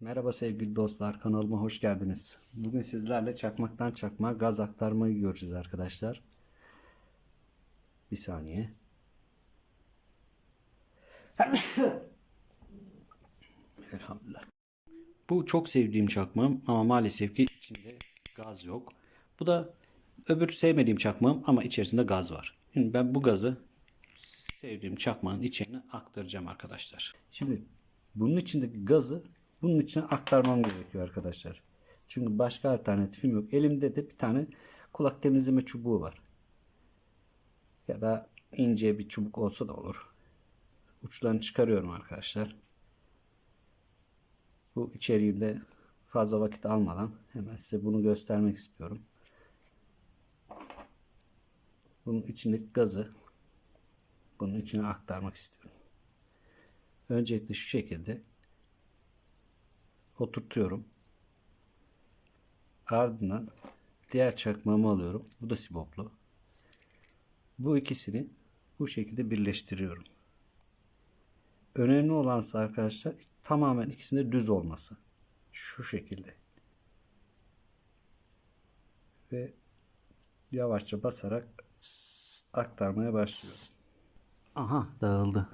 Merhaba sevgili dostlar kanalıma hoş geldiniz. Bugün sizlerle çakmaktan çakma gaz aktarmayı göreceğiz arkadaşlar. Bir saniye. Elhamdülillah. Bu çok sevdiğim çakmağım ama maalesef ki içinde gaz yok. Bu da öbür sevmediğim çakmağım ama içerisinde gaz var. Şimdi ben bu gazı sevdiğim çakmağın içine aktaracağım arkadaşlar. Şimdi bunun içindeki gazı bunun içine aktarmam gerekiyor arkadaşlar. Çünkü başka alternatifim yok. Elimde de bir tane kulak temizleme çubuğu var. Ya da ince bir çubuk olsa da olur. Uçlarını çıkarıyorum arkadaşlar. Bu içeriğimde fazla vakit almadan hemen size bunu göstermek istiyorum. Bunun içindeki gazı bunun içine aktarmak istiyorum. Öncelikle şu şekilde oturtuyorum. Ardından diğer çakmağımı alıyorum. Bu da siboplu. Bu ikisini bu şekilde birleştiriyorum. Önemli olansa arkadaşlar tamamen ikisinde düz olması. Şu şekilde. Ve yavaşça basarak aktarmaya başlıyorum. Aha dağıldı.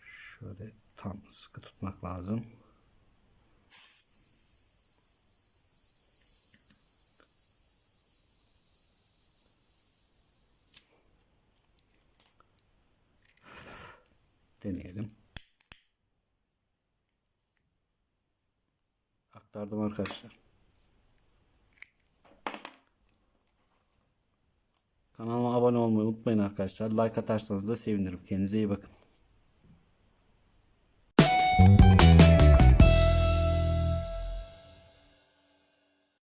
Şöyle tam sıkı tutmak lazım. Deneyelim. Aktardım arkadaşlar. Kanalıma abone olmayı unutmayın arkadaşlar. Like atarsanız da sevinirim. Kendinize iyi bakın.